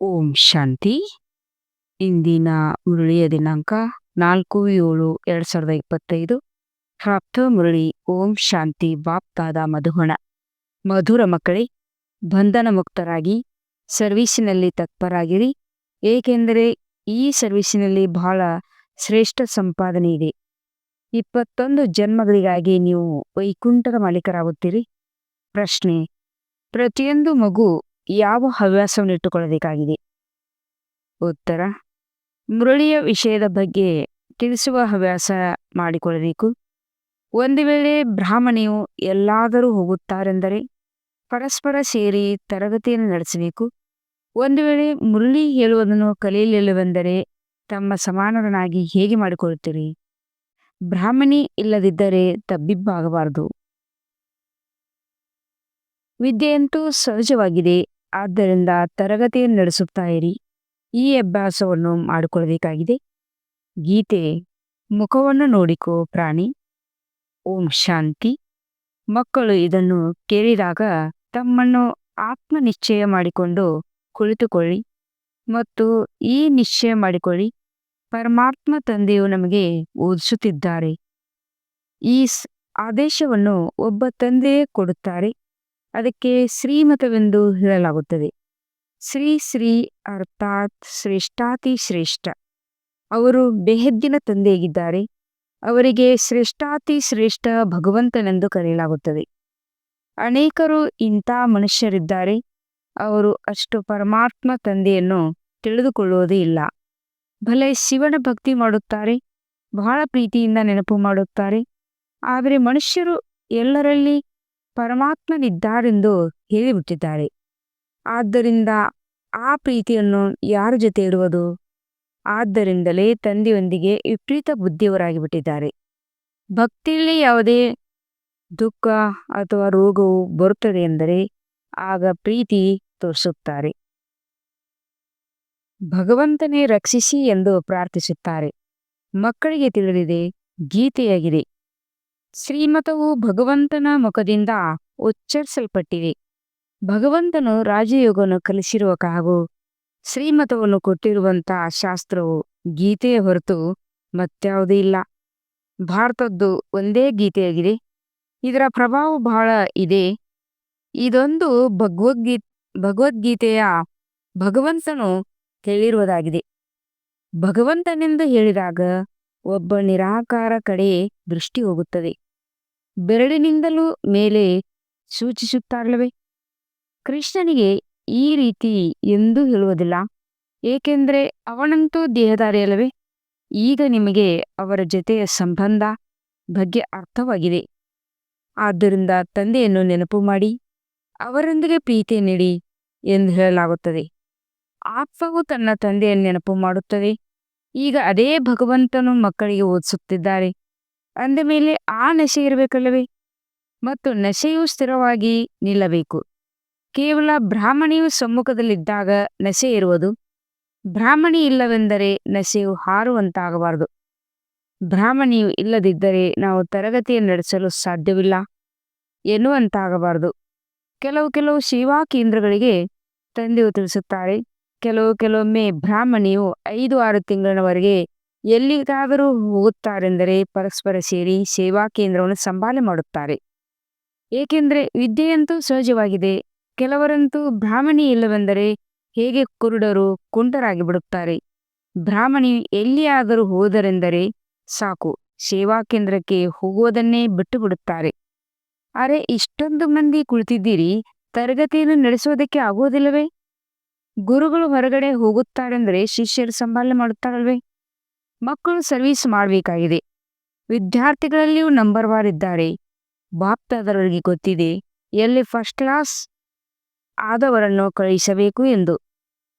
ಓಂ ಶಾಂತಿ. ಇಂದಿನ ಮುರಳಿಯ ದಿನಾಂಕ ನಾಲ್ಕು ಏಳು ಎರಡ್ ಸಾವಿರದ ಇಪ್ಪತ್ತೈದು. ಪ್ರಾಪ್ತ ಮುರಳಿ, ಓಂ ಶಾಂತಿ, ಬಾಪ್ತಾದ ಮಧುಹಣ. ಮಧುರ ಮಕ್ಕಳೇ, ಬಂಧನ ಮುಕ್ತರಾಗಿ, ಸರ್ವೀಸಿನಲ್ಲಿ ತತ್ಪರಾಗಿರಿ. ಏಕೆಂದರೆ ಈ ಸರ್ವೀಸಿನಲ್ಲಿ ಬಹಳ ಶ್ರೇಷ್ಠ ಸಂಪಾದನೆ ಇದೆ. ಇಪ್ಪತ್ತೊಂದು ಜನ್ಮಗಳಿಗಾಗಿ ನೀವು ವೈಕುಂಠದ ಮಾಲೀಕರಾಗುತ್ತೀರಿ. ಪ್ರಶ್ನೆ, ಪ್ರತಿಯೊಂದು ಮಗು ಯಾವ ಹವ್ಯಾಸವನ್ನು ಇಟ್ಟುಕೊಳ್ಳಬೇಕಾಗಿದೆ? ಉತ್ತರ ಮುರಳಿಯ ವಿಷಯದ ಬಗ್ಗೆ ತಿಳಿಸುವ ಹವ್ಯಾಸ ಮಾಡಿಕೊಳ್ಳಬೇಕು. ಒಂದು ವೇಳೆ ಬ್ರಾಹ್ಮಣಿಯು ಎಲ್ಲಾದರೂ ಹೋಗುತ್ತಾರೆಂದರೆ ಪರಸ್ಪರ ಸೇರಿ ತರಗತಿಯನ್ನು ನಡೆಸಬೇಕು. ಒಂದು ವೇಳೆ ಮುರಳಿ ಹೇಳುವುದನ್ನು ಕಲಿಯಲಿಲ್ಲವೆಂದರೆ ತಮ್ಮ ಸಮಾನರನ್ನಾಗಿ ಹೇಗೆ ಮಾಡಿಕೊಳ್ಳುತ್ತೀರಿ? ಬ್ರಾಹ್ಮಣಿ ಇಲ್ಲದಿದ್ದರೆ ತಬ್ಬಿಬ್ಬಾಗಬಾರದು. ವಿದ್ಯೆಯಂತೂ ಸಹಜವಾಗಿದೆ. ಆದ್ದರಿಂದ ತರಗತಿಯನ್ನು ನಡೆಸುತ್ತಾ ಇರಿ. ಈ ಅಭ್ಯಾಸವನ್ನು ಮಾಡಿಕೊಳ್ಳಬೇಕಾಗಿದೆ. ಗೀತೆ, ಮುಖವನ್ನು ನೋಡಿಕೋ ಪ್ರಾಣಿ. ಓಂ ಶಾಂತಿ. ಮಕ್ಕಳು ಇದನ್ನು ಕೇಳಿದಾಗ ತಮ್ಮನ್ನು ಆತ್ಮ ನಿಶ್ಚಯ ಮಾಡಿಕೊಂಡು ಕುಳಿತುಕೊಳ್ಳಿ ಮತ್ತು ಈ ನಿಶ್ಚಯ ಮಾಡಿಕೊಳ್ಳಿ. ಪರಮಾತ್ಮ ತಂದೆಯು ನಮಗೆ ಓದಿಸುತ್ತಿದ್ದಾರೆ. ಈ ಆದೇಶವನ್ನು ಒಬ್ಬ ತಂದೆಯೇ ಕೊಡುತ್ತಾರೆ. ಅದಕ್ಕೆ ಶ್ರೀಮತವೆಂದು ಹೇಳಲಾಗುತ್ತದೆ. ಶ್ರೀ ಶ್ರೀ ಅರ್ಥಾತ್ ಶ್ರೇಷ್ಠಾತಿ ಶ್ರೇಷ್ಠ. ಅವರು ಬೆಹದ್ದಿನ ತಂದೆಯಾಗಿದ್ದಾರೆ. ಅವರಿಗೆ ಶ್ರೇಷ್ಠಾತಿ ಶ್ರೇಷ್ಠ ಭಗವಂತನೆಂದು ಕರೆಯಲಾಗುತ್ತದೆ. ಅನೇಕರು ಇಂಥ ಮನುಷ್ಯರಿದ್ದಾರೆ. ಅವರು ಅಷ್ಟು ಪರಮಾತ್ಮ ತಂದೆಯನ್ನು ತಿಳಿದುಕೊಳ್ಳುವುದೇ ಇಲ್ಲ. ಭಲೆ ಶಿವನ ಭಕ್ತಿ ಮಾಡುತ್ತಾರೆ. ಬಹಳ ಪ್ರೀತಿಯಿಂದ ನೆನಪು ಮಾಡುತ್ತಾರೆ. ಆದರೆ ಮನುಷ್ಯರು ಎಲ್ಲರಲ್ಲಿ ಪರಮಾತ್ಮನಿದ್ದಾರೆಂದು ಹೇಳಿಬಿಟ್ಟಿದ್ದಾರೆ. ಆದ್ದರಿಂದ ಆ ಪ್ರೀತಿಯನ್ನು ಯಾರ ಜೊತೆ ಇಡುವುದು? ಆದ್ದರಿಂದಲೇ ತಂದೆಯೊಂದಿಗೆ ವಿಪರೀತ ಬುದ್ಧಿಯವರಾಗಿಬಿಟ್ಟಿದ್ದಾರೆ. ಭಕ್ತಿಯಲ್ಲಿ ಯಾವುದೇ ದುಃಖ ಅಥವಾ ರೋಗವು ಬರುತ್ತದೆ ಎಂದರೆ ಆಗ ಪ್ರೀತಿ ತೋರಿಸುತ್ತಾರೆ. ಭಗವಂತನೇ ರಕ್ಷಿಸಿ ಎಂದು ಪ್ರಾರ್ಥಿಸುತ್ತಾರೆ. ಮಕ್ಕಳಿಗೆ ತಿಳಿದಿದೆ, ಗೀತೆಯಾಗಿದೆ. ಶ್ರೀಮತವು ಭಗವಂತನ ಮುಖದಿಂದ ಉಚ್ಚರಿಸಲ್ಪಟ್ಟಿವೆ. ಭಗವಂತನು ರಾಜಯೋಗವನ್ನು ಕಲಿಸಿರುವ ಕಾವು ಶ್ರೀಮತವನ್ನು ಕೊಟ್ಟಿರುವಂತಹ ಶಾಸ್ತ್ರವು ಗೀತೆಯ ಹೊರತು ಮತ್ಯಾವುದೂ ಇಲ್ಲ. ಭಾರತದ್ದು ಒಂದೇ ಗೀತೆಯಾಗಿದೆ. ಇದರ ಪ್ರಭಾವ ಬಹಳ ಇದೆ. ಇದೊಂದು ಭಗವದ್ಗೀ, ಭಗವದ್ಗೀತೆಯ ಭಗವಂತನು ಹೇಳಿರುವುದಾಗಿದೆ. ಭಗವಂತನೆಂದು ಹೇಳಿದಾಗ ಒಬ್ಬ ನಿರಾಕಾರ ಕಡೆ ದೃಷ್ಟಿ ಹೋಗುತ್ತದೆ. ಬೆರಳಿನಿಂದಲೂ ಮೇಲೆ ಸೂಚಿಸುತ್ತಾರಲ್ಲವೇ? ಕೃಷ್ಣನಿಗೆ ಈ ರೀತಿ ಎಂದೂ ಹೇಳುವುದಿಲ್ಲ. ಏಕೆಂದರೆ ಅವನಂತೂ ದೇಹದಾರಿಯಲ್ಲವೇ ಈಗ ನಿಮಗೆ ಅವರ ಜೊತೆಯ ಸಂಬಂಧ, ಬಗ್ಗೆ ಅರ್ಥವಾಗಿದೆ. ಆದ್ದರಿಂದ ತಂದೆಯನ್ನು ನೆನಪು ಮಾಡಿ, ಅವರೊಂದಿಗೆ ಪ್ರೀತಿ ನೀಡಿ ಎಂದು ಹೇಳಲಾಗುತ್ತದೆ. ಆತ್ಮವು ತನ್ನ ತಂದೆಯನ್ನು ನೆನಪು ಮಾಡುತ್ತದೆ. ಈಗ ಅದೇ ಭಗವಂತನು ಮಕ್ಕಳಿಗೆ ಓದಿಸುತ್ತಿದ್ದಾರೆ. ಅಂದ ಮೇಲೆ ಆ ನಶೆ ಇರಬೇಕಲ್ಲವೇ? ಮತ್ತು ನಶೆಯು ಸ್ಥಿರವಾಗಿ ನಿಲ್ಲಬೇಕು. ಕೇವಲ ಬ್ರಾಹ್ಮಣಿಯು ಸಮ್ಮುಖದಲ್ಲಿದ್ದಾಗ ನಶೆ ಇರುವುದು? ಬ್ರಾಹ್ಮಣಿ ಇಲ್ಲವೆಂದರೆ ನಶೆಯು ಹಾರುವಂತಾಗಬಾರದು. ಬ್ರಾಹ್ಮಣಿಯು ಇಲ್ಲದಿದ್ದರೆ ನಾವು ತರಗತಿಯನ್ನು ನಡೆಸಲು ಸಾಧ್ಯವಿಲ್ಲ ಎನ್ನುವಂತಾಗಬಾರದು. ಕೆಲವು ಕೆಲವು ಸೇವಾ ಕೇಂದ್ರಗಳಿಗೆ ತಂದೆಯು ತಿಳಿಸುತ್ತಾರೆ, ಕೆಲವು ಕೆಲವೊಮ್ಮೆ ಬ್ರಾಹ್ಮಣಿಯು ಐದು ಆರು ತಿಂಗಳಿನವರೆಗೆ ಎಲ್ಲಿಗಾದರೂ ಹೋಗುತ್ತಾರೆಂದರೆ ಪರಸ್ಪರ ಸೇರಿ ಸೇವಾ ಕೇಂದ್ರವನ್ನು ಸಂಭಾಲೆ ಮಾಡುತ್ತಾರೆ. ಏಕೆಂದರೆ ವಿದ್ಯೆಯಂತೂ ಸಹಜವಾಗಿದೆ. ಕೆಲವರಂತೂ ಬ್ರಾಹ್ಮಣಿ ಇಲ್ಲವೆಂದರೆ ಹೇಗೆ ಕುರುಡರು ಕುಂಟರಾಗಿ ಬಿಡುತ್ತಾರೆ. ಬ್ರಾಹ್ಮಣಿ ಎಲ್ಲಿಯಾದರೂ ಹೋದರೆಂದರೆ ಸಾಕು, ಸೇವಾ ಕೇಂದ್ರಕ್ಕೆ ಹೋಗುವುದನ್ನೇ ಬಿಟ್ಟು ಬಿಡುತ್ತಾರೆ. ಅರೆ ಇಷ್ಟೊಂದು ಮಂದಿ ಕುಳಿತಿದ್ದೀರಿ, ತರಗತಿಯನ್ನು ನಡೆಸುವುದಕ್ಕೆ ಆಗುವುದಿಲ್ಲವೇ? ಗುರುಗಳು ಹೊರಗಡೆ ಹೋಗುತ್ತಾರೆಂದರೆ ಶಿಷ್ಯರು ಸಂಭಾಲನೆ ಮಾಡುತ್ತಾರಲ್ವೇ? ಮಕ್ಕಳು ಸರ್ವೀಸ್ ಮಾಡಬೇಕಾಗಿದೆ. ವಿದ್ಯಾರ್ಥಿಗಳಲ್ಲಿಯೂ ನಂಬರ್ ವಾರ್ ಇದ್ದಾರೆ. ಬಾಪ್ತಾದವರಿಗೆ ಗೊತ್ತಿದೆ, ಎಲ್ಲಿ ಫಸ್ಟ್ ಕ್ಲಾಸ್ ಆದವರನ್ನು ಕಳುಹಿಸಬೇಕು ಎಂದು.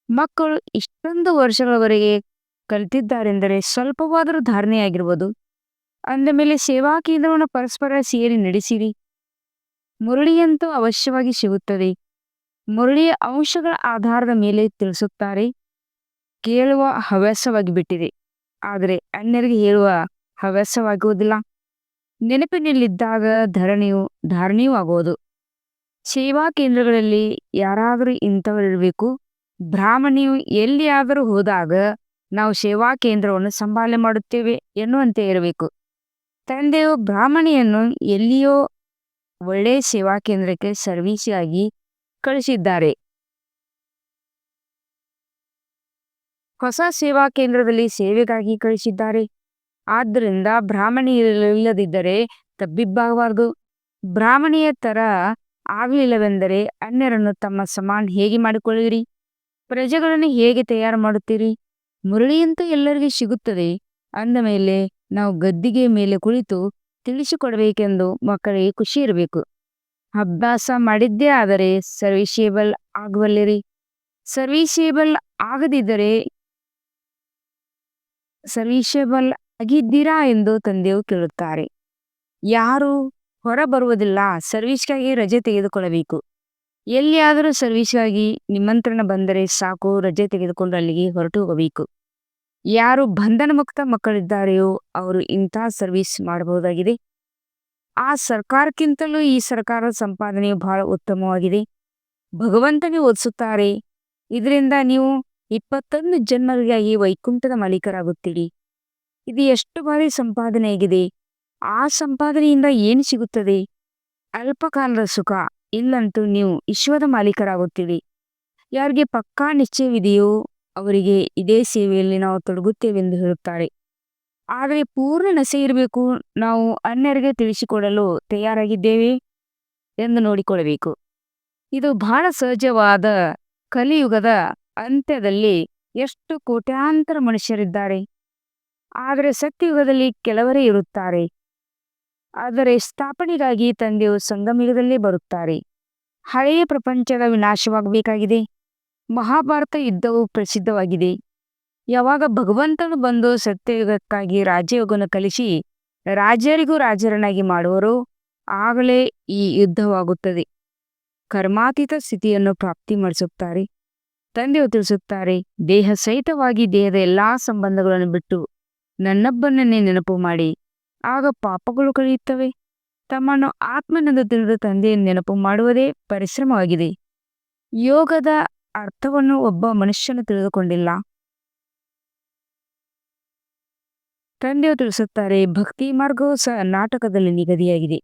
ಮಕ್ಕಳು ಇಷ್ಟೊಂದು ವರ್ಷಗಳವರೆಗೆ ಕಲಿತಿದ್ದಾರೆಂದರೆ ಸ್ವಲ್ಪವಾದರೂ ಧಾರಣೆಯಾಗಿರ್ಬೋದು. ಅಂದ ಮೇಲೆ ಸೇವಾ ಕೇಂದ್ರವನ್ನು ಪರಸ್ಪರ ಸೇರಿ ನಡೆಸಿರಿ. ಮುರಳಿಯಂತೂ ಅವಶ್ಯವಾಗಿ ಸಿಗುತ್ತದೆ. ಮುರಳಿಯ ಅಂಶಗಳ ಆಧಾರದ ಮೇಲೆ ತಿಳಿಸುತ್ತಾರೆ. ಕೇಳುವ ಹವ್ಯಾಸವಾಗಿ ಬಿಟ್ಟಿದೆ. ಆದರೆ ಅನ್ಯರಿಗೆ ಹೇಳುವ ಹವ್ಯಾಸವಾಗುವುದಿಲ್ಲ. ನೆನಪಿನಲ್ಲಿದ್ದಾಗ ಧರಣಿಯು, ಧಾರಣೆಯೂ ಆಗುವುದು. ಸೇವಾ ಕೇಂದ್ರಗಳಲ್ಲಿ ಯಾರಾದರೂ ಇಂಥವರಿರಬೇಕು. ಬ್ರಾಹ್ಮಣಿಯು ಎಲ್ಲಿಯಾದರೂ ಹೋದಾಗ ನಾವು ಸೇವಾ ಕೇಂದ್ರವನ್ನು ಸಂಭಾಲನೆ ಮಾಡುತ್ತೇವೆ ಎನ್ನುವಂತೆ ಇರಬೇಕು. ತಂದೆಯು ಬ್ರಾಹ್ಮಣಿಯನ್ನು ಎಲ್ಲಿಯೋ ಒಳ್ಳೆಯ ಸೇವಾ ಕೇಂದ್ರಕ್ಕೆ ಸರ್ವೀಸಿಗಾಗಿ ಕಳಿಸಿದ್ದಾರೆ ಹೊಸ ಸೇವಾ ಕೇಂದ್ರದಲ್ಲಿ ಸೇವೆಗಾಗಿ ಕಳಿಸಿದ್ದಾರೆ. ಆದ್ದರಿಂದ ಬ್ರಾಹ್ಮಣಿಯರಿಲ್ಲದಿದ್ದರೆ ತಬ್ಬಿಬ್ಬಾಗಬಾರದು. ಬ್ರಾಹ್ಮಣಿಯ ತರ ಆಗಲಿಲ್ಲವೆಂದರೆ ಅನ್ಯರನ್ನು ತಮ್ಮ ಸಮಾನ ಹೇಗೆ ಮಾಡಿಕೊಳ್ಳಿರಿ ಪ್ರಜೆಗಳನ್ನು ಹೇಗೆ ತಯಾರು ಮಾಡುತ್ತೀರಿ? ಮುರಳಿಯಂತೂ ಎಲ್ಲರಿಗೂ ಸಿಗುತ್ತದೆ. ಅಂದ ಮೇಲೆ ನಾವು ಗದ್ದಿಗೆ ಮೇಲೆ ಕುಳಿತು ತಿಳಿಸಿಕೊಡಬೇಕೆಂದು ಮಕ್ಕಳಿಗೆ ಖುಷಿ ಇರಬೇಕು. ಅಭ್ಯಾಸ ಮಾಡಿದ್ದೇ ಆದರೆ ಸರ್ವಿಸೇಬಲ್ ಆಗಬಲ್ಲಿರಿ ಸರ್ವಿಸೇಬಲ್ ಆಗದಿದ್ದರೆ ಸರ್ವಿಸೇಬಲ್ ಆಗಿದ್ದೀರಾ ಎಂದು ತಂದೆಯು ಕೇಳುತ್ತಾರೆ. ಯಾರು ಹೊರ ಬರುವುದಿಲ್ಲ ಸರ್ವಿಸ್ಗಾಗಿ ರಜೆ ತೆಗೆದುಕೊಳ್ಳಬೇಕು. ಎಲ್ಲಿಯಾದರೂ ಸರ್ವಿಸ್ಗಾಗಿ ನಿಮಂತ್ರಣ ಬಂದರೆ ಸಾಕು. ರಜೆ ತೆಗೆದುಕೊಂಡು ಅಲ್ಲಿಗೆ ಹೊರಟು ಹೋಗಬೇಕು. ಯಾರು ಬಂಧನ ಮುಕ್ತ ಮಕ್ಕಳಿದ್ದಾರೆಯೋ ಅವರು ಇಂಥ ಸರ್ವಿಸ್ ಮಾಡಬಹುದಾಗಿದೆ. ಆ ಸರ್ಕಾರಕ್ಕಿಂತಲೂ ಈ ಸರ್ಕಾರದ ಸಂಪಾದನೆಯು ಬಹಳ ಉತ್ತಮವಾಗಿದೆ. ಭಗವಂತನೇ ಓದಿಸುತ್ತಾರೆ. ಇದರಿಂದ ನೀವು ಇಪ್ಪತ್ತೊಂದು ಜನ್ಮಗಳಿಗಾಗಿ ವೈಕುಂಠದ ಮಾಲೀಕರಾಗುತ್ತೀರಿ. ಇದು ಎಷ್ಟು ಬಾರಿ ಸಂಪಾದನೆಯಾಗಿದೆ ಆ ಸಂಪಾದನೆಯಿಂದ ಏನು ಸಿಗುತ್ತದೆ? ಅಲ್ಪಕಾಲದ ಸುಖ. ಇಲ್ಲಂತೂ ನೀವು ವಿಶ್ವದ ಮಾಲೀಕರಾಗುತ್ತೀರಿ. ಯಾರಿಗೆ ಪಕ್ಕಾ ನಿಶ್ಚಯವಿದೆಯೋ ಅವರಿಗೆ ಇದೇ ಸೇವೆಯಲ್ಲಿ ನಾವು ತೊಡಗುತ್ತೇವೆಂದು ಹೇಳುತ್ತಾರೆ. ಆದರೆ ಪೂರ್ಣ ನಸೆ ಇರಬೇಕು. ನಾವು ಅನ್ಯರಿಗೆ ತಿಳಿಸಿಕೊಡಲು ತಯಾರಾಗಿದ್ದೇವೆ ಎಂದು ನೋಡಿಕೊಳ್ಳಬೇಕು. ಇದು ಬಹಳ ಸಹಜವಾದ ಕಲಿಯುಗದ ಅಂತ್ಯದಲ್ಲಿ ಎಷ್ಟು ಕೋಟ್ಯಾಂತರ ಮನುಷ್ಯರಿದ್ದಾರೆ. ಆದರೆ ಸತ್ಯಯುಗದಲ್ಲಿ ಕೆಲವರೇ ಇರುತ್ತಾರೆ. ಆದರೆ ಸ್ಥಾಪನೆಗಾಗಿ ತಂದೆಯು ಸಂಗಮಯುಗದಲ್ಲೇ ಬರುತ್ತಾರೆ. ಹಳೆಯ ಪ್ರಪಂಚದ ವಿನಾಶವಾಗಬೇಕಾಗಿದೆ. ಮಹಾಭಾರತ ಯುದ್ಧವು ಪ್ರಸಿದ್ಧವಾಗಿದೆ. ಯಾವಾಗ ಭಗವಂತನು ಬಂದು ಸತ್ಯಯುಗಕ್ಕಾಗಿ ರಾಜಯುಗವನ್ನು ಕಲಿಸಿ ರಾಜರಿಗೂ ರಾಜರನ್ನಾಗಿ ಮಾಡುವರು ಆಗಲೇ ಈ ಯುದ್ಧವಾಗುತ್ತದೆ. ಕರ್ಮಾತೀತ ಸ್ಥಿತಿಯನ್ನು ಪ್ರಾಪ್ತಿ ಮಾಡಿಸುತ್ತಾರೆ. ತಂದೆಯು ತಿಳಿಸುತ್ತಾರೆ, ದೇಹ ಸಹಿತವಾಗಿ ದೇಹದ ಎಲ್ಲಾ ಸಂಬಂಧಗಳನ್ನು ಬಿಟ್ಟು ನನ್ನೊಬ್ಬನನ್ನೇ ನೆನಪು ಮಾಡಿ. ಆಗ ಪಾಪಗಳು ಕಳೆಯುತ್ತವೆ. ತಮ್ಮನ್ನು ಆತ್ಮನೆಂದು ತಿಳಿದ ತಂದೆಯನ್ನು ನೆನಪು ಮಾಡುವುದೇ ಪರಿಶ್ರಮವಾಗಿದೆ. ಯೋಗದ ಅರ್ಥವನ್ನು ಒಬ್ಬ ಮನುಷ್ಯನು ತಿಳಿದುಕೊಂಡಿಲ್ಲ. ತಂದೆಯು ತಿಳಿಸುತ್ತಾರೆ, ಭಕ್ತಿ ಮಾರ್ಗವು ಸಹ ನಾಟಕದಲ್ಲಿ ನಿಗದಿಯಾಗಿದೆ.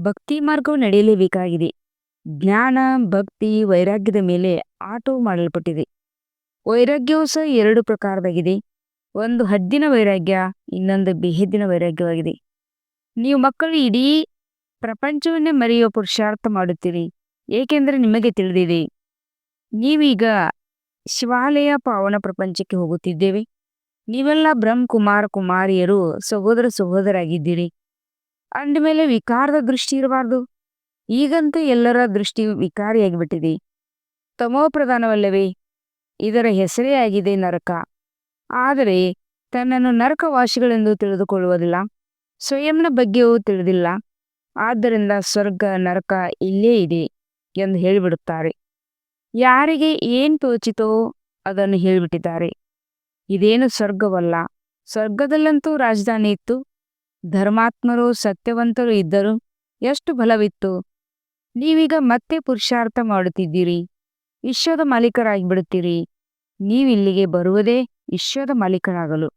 ಭಕ್ತಿ ಮಾರ್ಗವು ನಡೆಯಲೇಬೇಕಾಗಿದೆ. ಜ್ಞಾನ, ಭಕ್ತಿ, ವೈರಾಗ್ಯದ ಮೇಲೆ ಆಟೋ ಮಾಡಲ್ಪಟ್ಟಿದೆ. ವೈರಾಗ್ಯವು ಸಹ ಎರಡು ಪ್ರಕಾರದಾಗಿದೆ. ಒಂದು ಹದ್ದಿನ ವೈರಾಗ್ಯ, ಇನ್ನೊಂದು ಬೇಹದ್ದಿನ ವೈರಾಗ್ಯವಾಗಿದೆ. ನೀವು ಮಕ್ಕಳು ಇಡೀ ಪ್ರಪಂಚವನ್ನೇ ಮರೆಯುವ ಪುರುಷಾರ್ಥ ಮಾಡುತ್ತೀರಿ. ಏಕೆಂದರೆ ನಿಮಗೆ ತಿಳಿದಿದೆ, ನೀವೀಗ ಶಿವಾಲಯ ಪಾವನ ಪ್ರಪಂಚಕ್ಕೆ ಹೋಗುತ್ತಿದ್ದೇವೆ. ನೀವೆಲ್ಲ ಬ್ರಹ್ಮಕುಮಾರ ಕುಮಾರಿಯರು, ಸಹೋದರ ಸಹೋದರಾಗಿದ್ದೀರಿ. ಅಂದಮೇಲೆ ವಿಕಾರದ ದೃಷ್ಟಿ ಇರಬಾರ್ದು. ಈಗಂತೂ ಎಲ್ಲರ ದೃಷ್ಟಿ ವಿಕಾರಿಯಾಗಿಬಿಟ್ಟಿದೆ. ತಮೋ ಪ್ರಧಾನವಲ್ಲವೇ, ಇದರ ಹೆಸರೇ ಆಗಿದೆ ನರಕ. ಆದರೆ, ತನ್ನನ್ನು ನರಕವಾಸಿಗಳೆಂದು ತಿಳಿದುಕೊಳ್ಳುವುದಿಲ್ಲ, ಸ್ವಯಂನ ಬಗ್ಗೆಯೂ ತಿಳಿದಿಲ್ಲ. ಆದ್ದರಿಂದ ಸ್ವರ್ಗ, ನರಕ ಇಲ್ಲೇ ಇದೆ ಎಂದು ಹೇಳಿಬಿಡುತ್ತಾರೆ. ಯಾರಿಗೆ ಏನು ತೋಚಿತೋ ಅದನ್ನು ಹೇಳಿಬಿಟ್ಟಿದ್ದಾರೆ. ಇದೇನು ಸ್ವರ್ಗವಲ್ಲ. ಸ್ವರ್ಗದಲ್ಲಂತೂ ರಾಜಧಾನಿ ಇತ್ತು ಧರ್ಮಾತ್ಮರು, ಸತ್ಯವಂತರು ಇದ್ದರು ಎಷ್ಟು ಬಲವಿತ್ತು. ನೀವೀಗ ಮತ್ತೆ ಪುರುಷಾರ್ಥ ಮಾಡುತ್ತಿದ್ದೀರಿ. ವಿಶ್ವದ ಮಾಲೀಕರಾಗಿಬಿಡುತ್ತೀರಿ. ನೀವಿಲ್ಲಿಗೆ ಬರುವುದೇ ವಿಶ್ವದ ಮಾಲೀಕರಾಗಲು.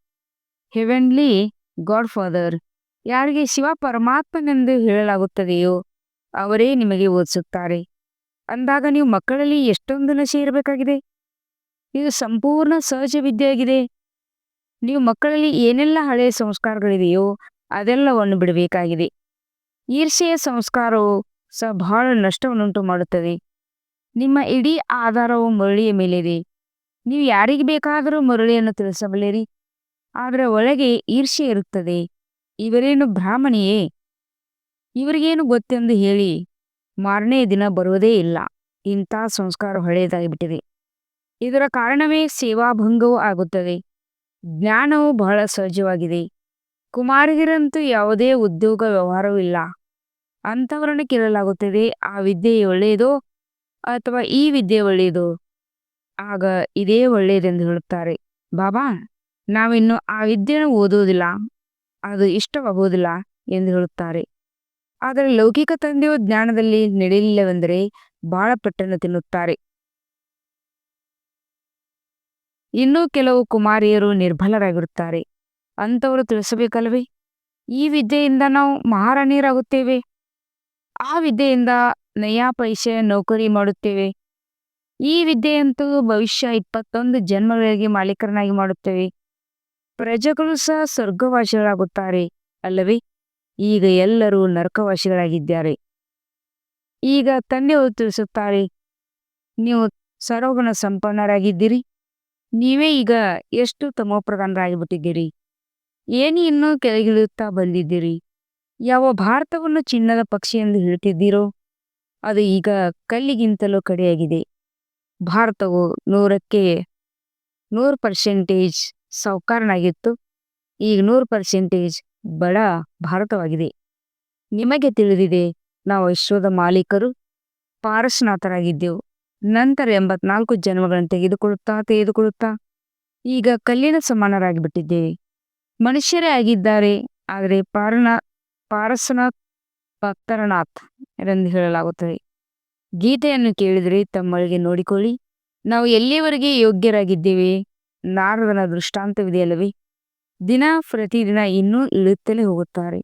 ಹೆವೆನ್ಲಿ ಗಾಡ್ ಫಾದರ್ ಯಾರಿಗೆ ಶಿವ ಪರಮಾತ್ಮನೆಂದು ಹೇಳಲಾಗುತ್ತದೆಯೋ, ಅವರೇ ನಿಮಗೆ ಓದಿಸುತ್ತಾರೆ. ಅಂದಾಗ ನೀವು ಮಕ್ಕಳಲ್ಲಿ ಎಷ್ಟೊಂದು ನಶೆ ಇರಬೇಕಾಗಿದೆ ಇದು ಸಂಪೂರ್ಣ ಸಹಜ ವಿದ್ಯೆಯಾಗಿದೆ. ನೀವು ಮಕ್ಕಳಲ್ಲಿ ಏನೆಲ್ಲ ಹಳೆಯ ಸಂಸ್ಕಾರಗಳಿದೆಯೋ ಅದೆಲ್ಲವನ್ನು ಬಿಡಬೇಕಾಗಿದೆ. ಈರ್ಷೆಯ ಸಂಸ್ಕಾರವು ಸಹ ಬಹಳ ನಷ್ಟವನ್ನುಂಟು ಮಾಡುತ್ತದೆ. ನಿಮ್ಮ ಇಡೀ ಆಧಾರವು ಮರಳಿಯ ಮೇಲಿದೆ. ನೀವು ಯಾರಿಗೆ ಬೇಕಾದರೂ ಮರಳಿಯನ್ನು ತಿಳಿಸಬಲ್ಲಿರಿ. ಆದರೆ ಒಳಗೆ ಈರ್ಷೆ ಇರುತ್ತದೆ. ಇವರೇನು ಬ್ರಾಹ್ಮಣಿಯೇ? ಇವರಿಗೇನು ಗೊತ್ತೆಂದು ಹೇಳಿ ಮಾರನೇ ದಿನ ಬರುವುದೇ ಇಲ್ಲ. ಇಂಥ ಸಂಸ್ಕಾರ ಹೊಳೆಯದಾಗಿಬಿಟ್ಟಿದೆ ಇದರ ಕಾರಣವೇ ಸೇವಾಭಂಗವೂ ಆಗುತ್ತದೆ. ಜ್ಞಾನವು ಬಹಳ ಸಹಜವಾಗಿದೆ. ಕುಮಾರಿಗರಂತೂ ಯಾವುದೇ ಉದ್ಯೋಗ ವ್ಯವಹಾರವೂ ಇಲ್ಲ. ಅಂಥವರನ್ನು ಕೇಳಲಾಗುತ್ತದೆ. ಆ ವಿದ್ಯೆ ಒಳ್ಳೆಯದೋ ಅಥವಾ ಈ ವಿದ್ಯೆ ಒಳ್ಳೆಯದೋ? ಆಗ ಇದೇ ಒಳ್ಳೆಯದೆಂದು ಹೇಳುತ್ತಾರೆ. ಬಾಬಾ, ನಾವಿನ್ನು ಆ ವಿದ್ಯೆಯನ್ನು ಓದುವುದಿಲ್ಲ. ಅದು ಇಷ್ಟವಾಗುವುದಿಲ್ಲ ಎಂದು ಹೇಳುತ್ತಾರೆ. ಆದರೆ ಲೌಕಿಕ ತಂದೆಯು ಜ್ಞಾನದಲ್ಲಿ ನಡೆಯಲಿಲ್ಲವೆಂದರೆ ಬಹಳ ಪೆಟ್ಟನ್ನು ತಿನ್ನುತ್ತಾರೆ. ಇನ್ನೂ ಕೆಲವು ಕುಮಾರಿಯರು ನಿರ್ಬಲರಾಗಿರುತ್ತಾರೆ. ಅಂಥವರು ತಿಳಿಸಬೇಕಲ್ವೇ ಈ ವಿದ್ಯೆಯಿಂದ ನಾವು ಮಹಾರಾಣಿಯರಾಗುತ್ತೇವೆ. ಆ ವಿದ್ಯೆಯಿಂದ ನಯಾ ಪೈಸೆ ನೌಕರಿ ಮಾಡುತ್ತೇವೆ. ಈ ವಿದ್ಯೆಯಂತೂ ಭವಿಷ್ಯ ಇಪ್ಪತ್ತೊಂದು ಜನ್ಮಗಳಿಗೆ ಮಾಲೀಕರನ್ನಾಗಿ ಮಾಡುತ್ತೇವೆ. ಪ್ರಜೆಗಳು ಸಹ ಸ್ವರ್ಗವಾಸಿಗಳಾಗುತ್ತಾರೆ, ಅಲ್ಲವೇ? ಈಗ ಎಲ್ಲರೂ ನರಕವಾಸಿಗಳಾಗಿದ್ದಾರೆ. ಈಗ ತಂದೆಯವರು ತಿಳಿಸುತ್ತಾರೆ, ನೀವು ಸರ್ವಗುಣ ಸಂಪನ್ನರಾಗಿದ್ದೀರಿ. ನೀವೇ ಈಗ ಎಷ್ಟು ತಮೋಪ್ರಧಾನರಾಗಿಬಿಟ್ಟಿದ್ದೀರಿ. ಏನು ಇನ್ನೂ ಕೆಳಗಿಳಿಯುತ್ತಾ ಬಂದಿದ್ದೀರಿ. ಯಾವ ಭಾರತವನ್ನು ಚಿನ್ನದ ಪಕ್ಷಿ ಎಂದು ಹೇಳುತ್ತಿದ್ದೀರೋ ಅದು ಈಗ ಕಲ್ಲಿಗಿಂತಲೂ ಕಡೆಯಾಗಿದೆ. ಭಾರತವು ನೂರಕ್ಕೆ ನೂರು ಪರ್ಸೆಂಟೇಜ್ ಸೌಕಾರನಾಗಿತ್ತು ಈಗ ನೂರು ಪರ್ಸೆಂಟೇಜ್ ಬಡ ಭಾರತವಾಗಿದೆ. ನಿಮಗೆ ತಿಳಿದಿದೆ, ನಾವು ವಿಶ್ವದ ಮಾಲೀಕರು ಪಾರಸ್ನಾಥರಾಗಿದ್ದೆವು ನಂತರ ಎಂಬತ್ನಾಲ್ಕು ಜನ್ಮಗಳನ್ನು ತೆಗೆದುಕೊಳ್ಳುತ್ತಾ ತೆಗೆದುಕೊಳ್ಳುತ್ತಾ, ಈಗ ಕಲ್ಲಿನ ಸಮಾನರಾಗಿಬಿಟ್ಟಿದ್ದೇವೆ. ಮನುಷ್ಯರೇ ಆಗಿದ್ದಾರೆ, ಆದರೆ ಪಾರನಾ ಪಾರಸನಾಥ್ ಭಕ್ತರನಾಥ್ ಎಂದು ಹೇಳಲಾಗುತ್ತದೆ. ಗೀತೆಯನ್ನು ಕೇಳಿದರೆ ತಮ್ಮೊಳಗೆ ನೋಡಿಕೊಳ್ಳಿ. ನಾವು ಎಲ್ಲಿಯವರೆಗೆ ಯೋಗ್ಯರಾಗಿದ್ದೇವೆ? ನಾರದನ ದೃಷ್ಟಾಂತವಿದೆಯಲ್ಲವೇ? ದಿನ ಪ್ರತಿದಿನ ಇನ್ನೂ ಇಳುತ್ತಲೇ ಹೋಗುತ್ತಾರೆ.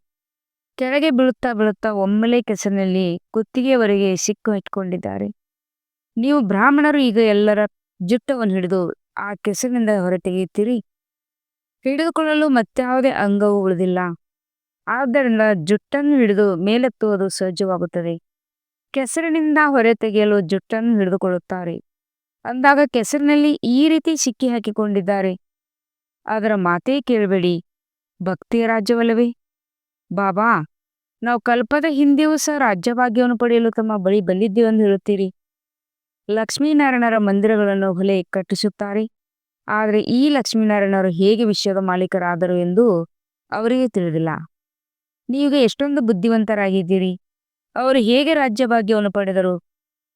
ಕೆಳಗೆ ಬೀಳುತ್ತಾ ಬೀಳುತ್ತಾ ಒಮ್ಮೆಲೆ ಕೆಸರಿನಲ್ಲಿ ಕುತ್ತಿಗೆಯವರೆಗೆ ಸಿಕ್ಕು ಇಟ್ಕೊಂಡಿದ್ದಾರೆ. ನೀವು ಬ್ರಾಹ್ಮಣರು ಈಗ ಎಲ್ಲರ ಜುಟ್ಟವನ್ನು ಹಿಡಿದು ಆ ಕೆಸರಿನಿಂದ ಹೊರತೆಗೆಯುತ್ತೀರಿ? ಹಿಡಿದುಕೊಳ್ಳಲು ಮತ್ತಾವುದೇ ಅಂಗವೂ ಉಳಿದಿಲ್ಲ. ಆದ್ದರಿಂದ ಜುಟ್ಟನ್ನು ಹಿಡಿದು ಮೇಲೆತ್ತುವುದು ಸಹಜವಾಗುತ್ತದೆ. ಕೆಸರಿನಿಂದ ಹೊರತೆಗೆಯಲು ಜುಟ್ಟನ್ನು ಹಿಡಿದುಕೊಳ್ಳುತ್ತಾರೆ. ಅಂದಾಗ ಕೆಸರಿನಲ್ಲಿ ಈ ರೀತಿ ಸಿಕ್ಕಿ ಹಾಕಿಕೊಂಡಿದ್ದಾರೆ. ಅದರ ಮಾತೇ ಕೇಳಬೇಡಿ. ಭಕ್ತಿಯ ರಾಜ್ಯವಲ್ಲವೇ? ಬಾಬಾ, ನಾವು ಕಲ್ಪದ ಹಿಂದೆಯೂ ಸಹ ರಾಜ್ಯಭಾಗ್ಯವನ್ನು ಪಡೆಯಲು ತಮ್ಮ ಬಳಿ ಬಂದಿದ್ದೇವೆಂದು ಹೇಳುತ್ತೀರಿ. ಲಕ್ಷ್ಮೀನಾರಾಯಣರ ಮಂದಿರಗಳನ್ನು ಹೊಲೆ ಕಟ್ಟಿಸುತ್ತಾರೆ. ಆದರೆ ಈ ಲಕ್ಷ್ಮೀನಾರಾಯಣರು ಹೇಗೆ ವಿಶ್ವದ ಮಾಲೀಕರಾದರು ಎಂದು ಅವರಿಗೆ ತಿಳಿದಿಲ್ಲ. ನೀವೀಗ ಎಷ್ಟೊಂದು ಬುದ್ಧಿವಂತರಾಗಿದ್ದೀರಿ. ಅವರು ಹೇಗೆ ರಾಜ್ಯಭಾಗ್ಯವನ್ನು ಪಡೆದರು.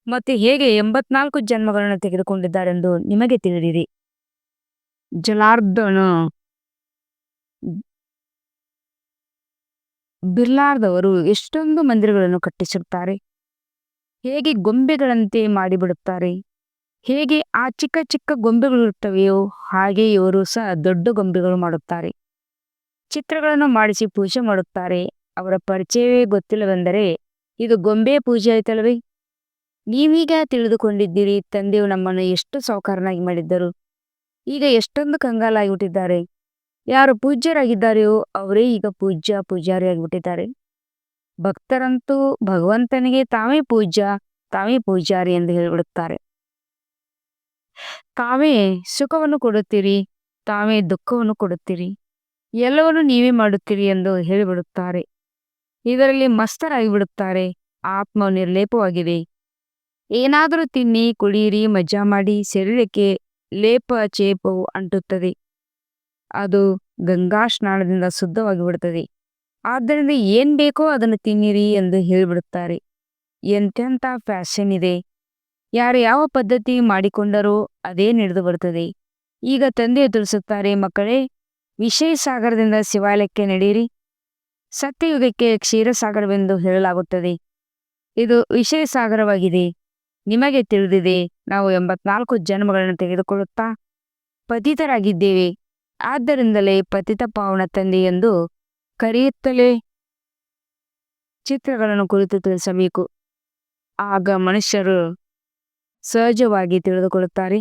ಮತ್ತು ಹೇಗೆ ಎಂಬತ್ನಾಲ್ಕು ಜನ್ಮಗಳನ್ನು ತೆಗೆದುಕೊಂಡಿದ್ದಾರೆಂದು ನಿಮಗೆ ತಿಳಿದಿದೆ. ಜಲಾರ್ದನ. ಬಿರ್ಲಾರ್ದವರು ಎಷ್ಟೊಂದು ಮಂದಿರಗಳನ್ನು ಕಟ್ಟಿಸುತ್ತಾರೆ. ಹೇಗೆ ಗೊಂಬೆಗಳಂತೆ ಮಾಡಿಬಿಡುತ್ತಾರೆ. ಹೇಗೆ ಆ ಚಿಕ್ಕ ಚಿಕ್ಕ ಗೊಂಬೆಗಳು ಇರ್ತವೆಯೋ ಹಾಗೆ ಇವರು ಸಹ ದೊಡ್ಡ ಗೊಂಬೆಗಳು ಮಾಡುತ್ತಾರೆ. ಚಿತ್ರಗಳನ್ನು ಮಾಡಿಸಿ ಪೂಜೆ ಮಾಡುತ್ತಾರೆ. ಅವರ ಪರಿಚಯವೇ ಗೊತ್ತಿಲ್ಲವೆಂದರೆ, ಇದು ಗೊಂಬೆ ಪೂಜೆ ಆಯ್ತಲ್ವೇ ನೀವೀಗ ತಿಳಿದುಕೊಂಡಿದ್ದೀರಿ, ತಂದೆಯು ನಮ್ಮನ್ನು ಎಷ್ಟು ಸಾಹುಕಾರನಾಗಿ ಮಾಡಿದ್ದರು. ಈಗ ಎಷ್ಟೊಂದು ಕಂಗಾಲಾಗಿಬಿಟ್ಟಿದ್ದಾರೆ ಯಾರು ಪೂಜ್ಯರಾಗಿದ್ದಾರೆಯೋ, ಅವರೇ ಈಗ ಪೂಜ್ಯ ಪೂಜಾರಿ ಆಗಿಬಿಟ್ಟಿದ್ದಾರೆ. ಭಕ್ತರಂತೂ ಭಗವಂತನಿಗೆ ತಾವೇ ಪೂಜ್ಯ, ತಾವೇ ಪೂಜಾರಿ ಎಂದು ಹೇಳಿಬಿಡುತ್ತಾರೆ. ತಾವೇ ಸುಖವನ್ನು ಕೊಡುತ್ತೀರಿ, ತಾವೇ ದುಃಖವನ್ನು ಕೊಡುತ್ತೀರಿ. ಎಲ್ಲವನ್ನು ನೀವೇ ಮಾಡುತ್ತೀರಿ ಎಂದು ಹೇಳಿಬಿಡುತ್ತಾರೆ. ಇದರಲ್ಲಿ ಮಸ್ತರಾಗಿ ಬಿಡುತ್ತಾರೆ ಆತ್ಮ ನಿರ್ಲೇಪವಾಗಿದೆ. ಏನಾದರೂ ತಿನ್ನಿ ಕುಡಿಯಿರಿ ಮಜಾ ಮಾಡಿ, ಶರೀರಕ್ಕೆ ಲೇಪ ಚೇಪವು ಅಂಟುತ್ತದೆ. ಅದು ಗಂಗಾ ಸ್ನಾನದಿಂದ ಶುದ್ಧವಾಗಿ ಬಿಡುತ್ತದೆ ಆದ್ದರಿಂದ ಏನ್ ಬೇಕೋ ಅದನ್ನು ತಿನ್ನಿರಿ ಎಂದು ಹೇಳಿಬಿಡುತ್ತಾರೆ. ಎಂತೆಂಥ ಫ್ಯಾಷನ್ ಇದೆ. ಯಾರು ಯಾವ ಪದ್ಧತಿ ಮಾಡಿಕೊಂಡರೋ ಅದೇ ನಡೆದು ಬರುತ್ತದೆ ಈಗ ತಂದೆ ತಿಳಿಸುತ್ತಾರೆ ಮಕ್ಕಳೇ ವಿಷಯ ಸಾಗರದಿಂದ ಶಿವಾಲಯಕ್ಕೆ ನಡೆಯಿರಿ. ಸತ್ಯಯುಗಕ್ಕೆ ಕ್ಷೀರಸಾಗರವೆಂದು ಹೇಳಲಾಗುತ್ತದೆ. ಇದು ವಿಷಯ ಸಾಗರವಾಗಿದೆ ನಿಮಗೆ ತಿಳಿದಿದೆ, ನಾವು ಎಂಬತ್ನಾಲ್ಕು ಜನ್ಮಗಳನ್ನು ತೆಗೆದುಕೊಳ್ಳುತ್ತಾ ಪತಿತರಾಗಿದ್ದೇವೆ. ಆದ್ದರಿಂದಲೇ ಪತಿತ ಪಾವನ ತಂದೆ ಎಂದು ಕರೆಯುತ್ತಲೇ ಚಿತ್ರಗಳನ್ನು ಕುರಿತು ತಿಳಿಸಬೇಕು. ಆಗ ಮನುಷ್ಯರು ಸಹಜವಾಗಿ ತಿಳಿದುಕೊಳ್ಳುತ್ತಾರೆ.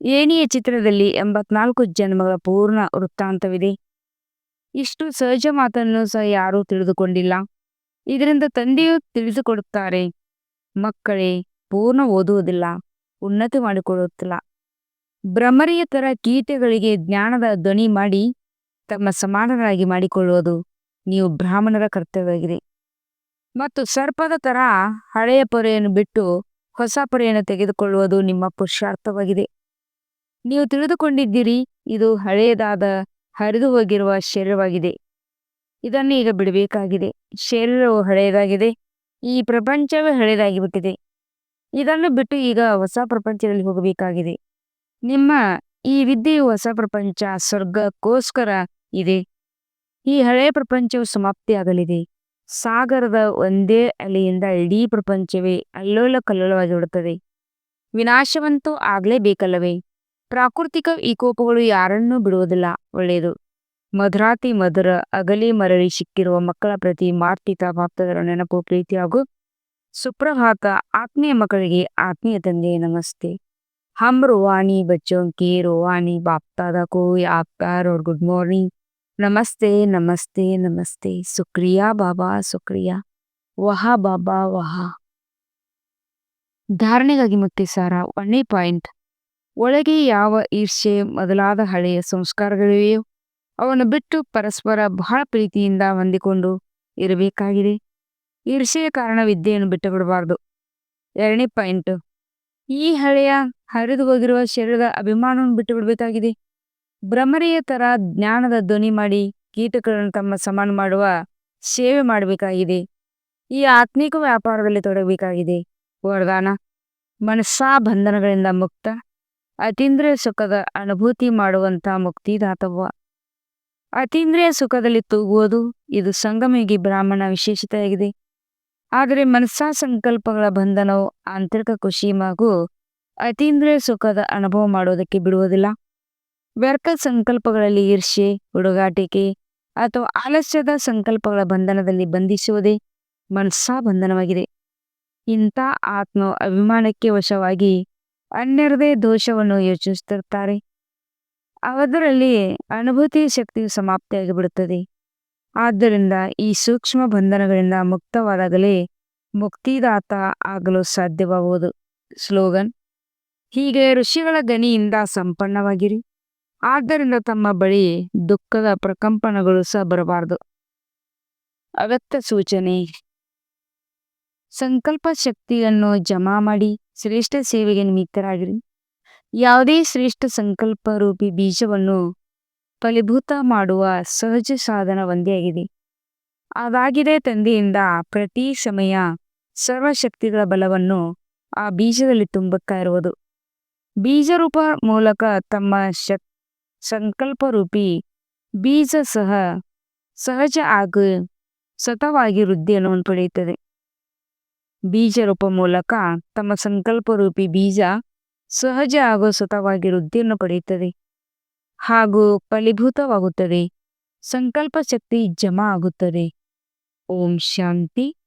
ಏಣಿಯ ಚಿತ್ರದಲ್ಲಿ ಎಂಬತ್ನಾಲ್ಕು ಜನ್ಮಗಳ ಪೂರ್ಣ ವೃತ್ತಾಂತವಿದೆ. ಇಷ್ಟು ಸಹಜ ಮಾತನ್ನು ಸಹ ಯಾರೂ ತಿಳಿದುಕೊಂಡಿಲ್ಲ. ಇದರಿಂದ ತಂದೆಯು ತಿಳಿದುಕೊಡುತ್ತಾರೆ, ಮಕ್ಕಳೇ, ಪೂರ್ಣ ಓದುವುದಿಲ್ಲ, ಉನ್ನತಿ ಮಾಡಿಕೊಳ್ಳುತ್ತಿಲ್ಲ. ಭ್ರಮರಿಯ ತರ ಕೀಟಗಳಿಗೆ ಜ್ಞಾನದ ಧ್ವನಿ ಮಾಡಿ, ತಮ್ಮ ಸಮಾನರಾಗಿ ಮಾಡಿಕೊಳ್ಳುವುದು ನೀವು ಬ್ರಾಹ್ಮಣರ ಕರ್ತವ್ಯವಾಗಿದೆ. ಮತ್ತು ಸರ್ಪದ ತರ ಹಳೆಯ ಪೊರೆಯನ್ನು ಬಿಟ್ಟು ಹೊಸ ಪೊರೆಯನ್ನು ತೆಗೆದುಕೊಳ್ಳುವುದು ನಿಮ್ಮ ಪುರುಷಾರ್ಥವಾಗಿದೆ. ನೀವು ತಿಳಿದುಕೊಂಡಿದ್ದೀರಿ, ಇದು ಹಳೆಯದಾದ ಹರಿದು ಹೋಗಿರುವ ಶರೀರವಾಗಿದೆ. ಇದನ್ನು ಈಗ ಬಿಡಬೇಕಾಗಿದೆ. ಶರೀರವು ಹಳೆಯದಾಗಿದೆ. ಈ ಪ್ರಪಂಚವೇ ಹಳೆಯದಾಗಿಬಿಟ್ಟಿದೆ. ಇದನ್ನು ಬಿಟ್ಟು ಈಗ ಹೊಸ ಪ್ರಪಂಚದಲ್ಲಿ ಹೋಗಬೇಕಾಗಿದೆ. ನಿಮ್ಮ ಈ ವಿದ್ಯೆಯು ಹೊಸ ಪ್ರಪಂಚ, ಸ್ವರ್ಗಕ್ಕೋಸ್ಕರ ಇದೆ. ಈ ಹಳೆಯ ಪ್ರಪಂಚವು ಸಮಾಪ್ತಿಯಾಗಲಿದೆ. ಸಾಗರದ ಒಂದೇ ಅಲೆಯಿಂದ ಇಡೀ ಪ್ರಪಂಚವೇ ಅಲ್ಲೋಲ ಕಲ್ಲೋಲವಾಗಿ ಬಿಡುತ್ತದೆ ವಿನಾಶವಂತೂ ಆಗಲೇಬೇಕಲ್ಲವೇ? ಪ್ರಾಕೃತಿಕ ವಿಕೋಪಗಳು ಯಾರನ್ನೂ ಬಿಡುವುದಿಲ್ಲ. ಒಳ್ಳೆಯದು. ಮಧುರಾತಿ ಮಧುರ ಅಗಲಿ ಮರಳಿ ಸಿಕ್ಕಿರುವ ಮಕ್ಕಳ ಪ್ರತಿ ಮಾರ್ತಿತ ಭಕ್ತದರ ನೆನಪು ಪ್ರೀತಿ ಹಾಗೂ ಸುಪ್ರಭಾತ ಆತ್ಮೀಯ ಮಕ್ಕಳಿಗೆ ಆತ್ಮೀಯ ತಂದೆ ನಮಸ್ತೆ. ಹಮ್ ರೋವಾನಿ ಬಚ್ಚೋಂಕಿ ರೋವಾನಿ ಬಾಪ್ತಾದ ಕೋಯ್ ಆಪ್ತಾರ್ ಅವ್ರ ಗುಡ್ ಮಾರ್ನಿಂಗ್. ನಮಸ್ತೆ ನಮಸ್ತೆ ನಮಸ್ತೆ. ಸುಕ್ರಿಯಾ ಬಾಬಾ, ಸುಕ್ರಿಯಾ. ವಹಾ ಬಾಬಾ, ವಹಾ. ಧಾರಣೆಗಾಗಿ ಮತ್ತೆ ಸಾರ ಒನ್ನೇ ಪಾಯಿಂಟ್ ಒಳಗೆ ಯಾವ ಈರ್ಷೆ ಮೊದಲಾದ ಹಳೆಯ ಸಂಸ್ಕಾರಗಳಿವೆಯೋ, ಅವನ್ನು ಬಿಟ್ಟು ಪರಸ್ಪರ ಬಹಳ ಪ್ರೀತಿಯಿಂದ ಹೊಂದಿಕೊಂಡು ಇರಬೇಕಾಗಿದೆ. ಈರ್ಷೆಯ ಕಾರಣ ವಿದ್ಯೆಯನ್ನು ಬಿಟ್ಟು ಬಿಡಬಾರ್ದು ಎರಡನೇ ಪಾಯಿಂಟ್. ಈ ಹಳೆಯ ಹರಿದು ಹೋಗಿರುವ ಶರೀರದ ಅಭಿಮಾನವನ್ನು ಬಿಟ್ಟು ಬಿಡಬೇಕಾಗಿದೆ ಭ್ರಮರೆಯ ತರ ಜ್ಞಾನದ ಧ್ವನಿ ಮಾಡಿ ಕೀಟಗಳನ್ನು ತಮ್ಮ ಸಮಾನ ಮಾಡುವ ಸೇವೆ ಮಾಡಬೇಕಾಗಿದೆ. ಈ ಆತ್ಮಿಕ ವ್ಯಾಪಾರದಲ್ಲಿ ತೊಡಗಬೇಕಾಗಿದೆ. ವರದಾನ. ಮನಸ್ಸಾ ಬಂಧನಗಳಿಂದ ಮುಕ್ತ. ಅತೀಂದ್ರಿಯ ಸುಖದ ಅನುಭೂತಿ ಮಾಡುವಂತ ಮುಕ್ತಿದಾತವ್ವ. ಅತೀಂದ್ರಿಯ ಸುಖದಲ್ಲಿ ತೂಗುವುದು ಇದು ಸಂಗಮಿಗಿ ಬ್ರಾಹ್ಮಣ ವಿಶೇಷತೆಯಾಗಿದೆ. ಆದರೆ ಮನಸ್ಸಾ ಸಂಕಲ್ಪಗಳ ಬಂಧನವು ಆಂತರಿಕ ಖುಷಿ ಹಾಗೂ ಅತೀಂದ್ರಿಯ ಸುಖದ ಅನುಭವ ಮಾಡುವುದಕ್ಕೆ ಬಿಡುವುದಿಲ್ಲ. ವ್ಯರ್ಥ ಸಂಕಲ್ಪಗಳಲ್ಲಿ ಈರ್ಷೆ ಹುಡುಗಾಟಿಕೆ ಅಥವಾ ಆಲಸ್ಯದ ಸಂಕಲ್ಪಗಳ ಬಂಧನದಲ್ಲಿ ಬಂಧಿಸುವುದೇ ಮನಸ್ಸಾ ಬಂಧನವಾಗಿದೆ. ಇಂಥ ಆತ್ಮ ಅಭಿಮಾನಕ್ಕೆ ವಶವಾಗಿ ಅನ್ಯರದೇ ದೋಷವನ್ನು ಯೋಚಿಸುತ್ತಿರುತ್ತಾರೆ. ಅವದರಲ್ಲಿ ಅನುಭೂತಿ ಶಕ್ತಿಯು ಸಮಾಪ್ತಿಯಾಗಿ ಬಿಡುತ್ತದೆ ಆದ್ದರಿಂದ ಈ ಸೂಕ್ಷ್ಮ ಬಂಧನಗಳಿಂದ ಮುಕ್ತವಾದಾಗಲೇ ಮುಕ್ತಿದಾತ ಆಗಲು ಸಾಧ್ಯವಾಗುವುದು. ಸ್ಲೋಗನ್, ಹೀಗೆ ಋಷಿಗಳ ಗಣಿಯಿಂದ ಸಂಪನ್ನವಾಗಿರಿ. ಆದ್ದರಿಂದ ತಮ್ಮ ಬಳಿ ದುಃಖದ ಪ್ರಕಂಪನಗಳು ಸಹ ಬರಬಾರದು. ಅಗತ್ಯ ಸೂಚನೆ, ಸಂಕಲ್ಪ ಶಕ್ತಿಯನ್ನು ಜಮಾ ಮಾಡಿ. ಶ್ರೇಷ್ಠ ಸೇವೆಗೆ ನಿಮಿತ್ತರಾಗಿರಿ. ಯಾವುದೇ ಶ್ರೇಷ್ಠ ಸಂಕಲ್ಪ ರೂಪಿ ಬೀಜವನ್ನು ಫಲೀಭೂತ ಮಾಡುವ ಸಹಜ ಸಾಧನ ಒಂದೇ ಆಗಿದೆ. ಅದಾಗಿದೆ ತಂದೆಯಿಂದ ಪ್ರತಿ ಸಮಯ ಸರ್ವಶಕ್ತಿಗಳ ಬಲವನ್ನು ಆ ಬೀಜದಲ್ಲಿ ತುಂಬುತ್ತಾ ಇರುವುದು. ಬೀಜರೂಪ ಮೂಲಕ ತಮ್ಮ ಶಕ್, ಸಂಕಲ್ಪ ರೂಪಿ ಬೀಜ ಸಹ ಸಹಜ ಹಾಗೂ ಸತವಾಗಿ ವೃದ್ಧಿಯನ್ನು ಪಡೆಯುತ್ತದೆ. ಬೀಜ ರೂಪ ಮೂಲಕ ತಮ್ಮ ಸಂಕಲ್ಪ ರೂಪಿ ಬೀಜ ಸಹಜ ಹಾಗೂ ಸ್ವತಃವಾಗಿ ವೃದ್ಧಿಯನ್ನು ಪಡೆಯುತ್ತದೆ. ಹಾಗೂ ಫಲೀಭೂತವಾಗುತ್ತದೆ. ಸಂಕಲ್ಪ ಶಕ್ತಿ ಜಮಾ ಆಗುತ್ತದೆ. ಓಂ ಶಾಂತಿ.